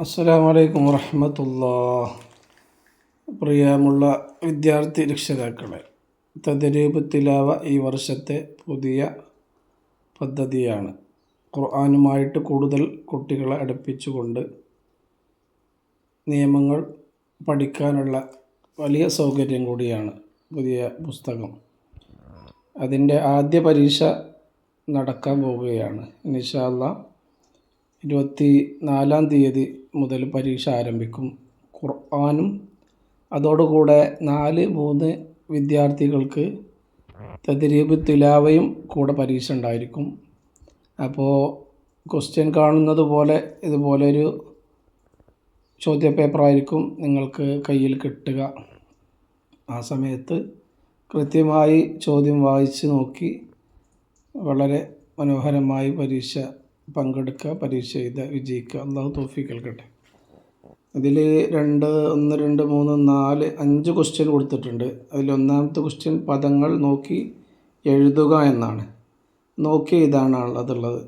അസ്സലാമു വലൈക്കും വറഹമത്തുള്ള പ്രിയമുള്ള വിദ്യാർത്ഥി രക്ഷിതാക്കളെ തദ്രൂപത്തിലാവ തിലാവ ഈ വർഷത്തെ പുതിയ പദ്ധതിയാണ്. ഖുർആാനുമായിട്ട് കൂടുതൽ കുട്ടികളെ അടുപ്പിച്ചുകൊണ്ട് നിയമങ്ങൾ പഠിക്കാനുള്ള വലിയ സൗകര്യം കൂടിയാണ് പുതിയ പുസ്തകം. അതിന്റെ ആദ്യ പരീക്ഷ നടക്കാൻ പോവുകയാണ്. ഇൻഷാ ഇരുപത്തി നാലാം തീയതി മുതൽ പരീക്ഷ ആരംഭിക്കും ഖുർആാനും. അതോടുകൂടെ നാല് മൂന്ന് വിദ്യാർത്ഥികൾക്ക് തദ്രീബ് തുലാവയും കൂടെ പരീക്ഷ ഉണ്ടായിരിക്കും. അപ്പോൾ ക്വസ്റ്റ്യൻ കാണുന്നത് പോലെ ഇതുപോലെ ഒരു ചോദ്യ പേപ്പറായിരിക്കും നിങ്ങൾക്ക് കയ്യിൽ കിട്ടുക. ആ സമയത്ത് കൃത്യമായി ചോദ്യം വായിച്ച് നോക്കി വളരെ മനോഹരമായി പരീക്ഷ പങ്കെടുക്കുക പരീക്ഷ എഴുതുക വിജയിക്കുക. അള്ളാഹു തോഫി കേൾക്കട്ടെ അതിൽ രണ്ട് ഒന്ന് രണ്ട് മൂന്ന് നാല് അഞ്ച് ക്വസ്റ്റ്യൻ കൊടുത്തിട്ടുണ്ട്. അതിൽ ഒന്നാമത്തെ ക്വസ്റ്റ്യൻ പദങ്ങൾ നോക്കി എഴുതുക എന്നാണ്. നോക്കി ഇതാണ് അതുള്ളത്.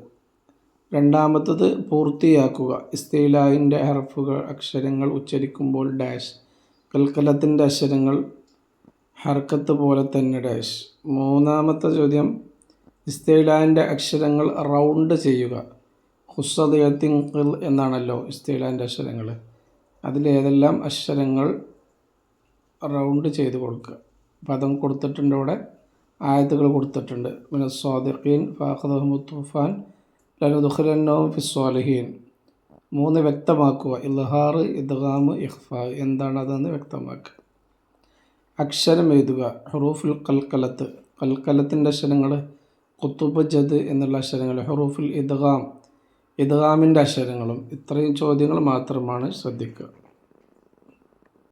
രണ്ടാമത്തത് പൂർത്തിയാക്കുക. ഇസ്തീലായിന്റെ ഹർഫുകൾ അക്ഷരങ്ങൾ ഉച്ചരിക്കുമ്പോൾ ഡാഷ് കൽക്കലത്തിന്റെ അക്ഷരങ്ങൾ ഹർക്കത്ത് പോലെ തന്നെ ഡാഷ് മൂന്നാമത്തെ ചോദ്യം ഇസ്തീലാന്റെ അക്ഷരങ്ങൾ റൗണ്ട് ചെയ്യുക. ഹുസദയത്തിങ്കിൾ എന്നാണല്ലോ ഇസ്തേലാന്റെ അക്ഷരങ്ങൾ. അതിലേതെല്ലാം അക്ഷരങ്ങൾ റൗണ്ട് ചെയ്ത് കൊടുക്കുക. പദം കൊടുത്തിട്ടുണ്ട് ഇവിടെ. ആയത്തുകൾ കൊടുത്തിട്ടുണ്ട്. പിന്നെ സ്വാദിഖീൻ ഫാഖദഹമു തുഫാൻ ലനുദുഖലന്നോ ഫിസ്വാലിഹീൻ മൂന്ന് വ്യക്തമാക്കുക. ഇൽഹാർ ഇദ്ഗാം ഇഹ്ഫാ എന്താണ് അതെന്ന് വ്യക്തമാക്കുക. അക്ഷരം എഴുതുക. ഹറൂഫുൽ കൽക്കലത്ത്. കൽക്കലത്തിന്റെ അക്ഷരങ്ങൾ കുത്തുബ് ജദ് എന്നുള്ള അക്ഷരങ്ങൾ ഹറൂഫുൽ ഇദ്ഗാം. ഇദ്ഗാമിന്റെ അക്ഷരങ്ങളും ഇത്രയും ചോദ്യങ്ങൾ മാത്രമാണ് ശ്രദ്ധിക്കുക.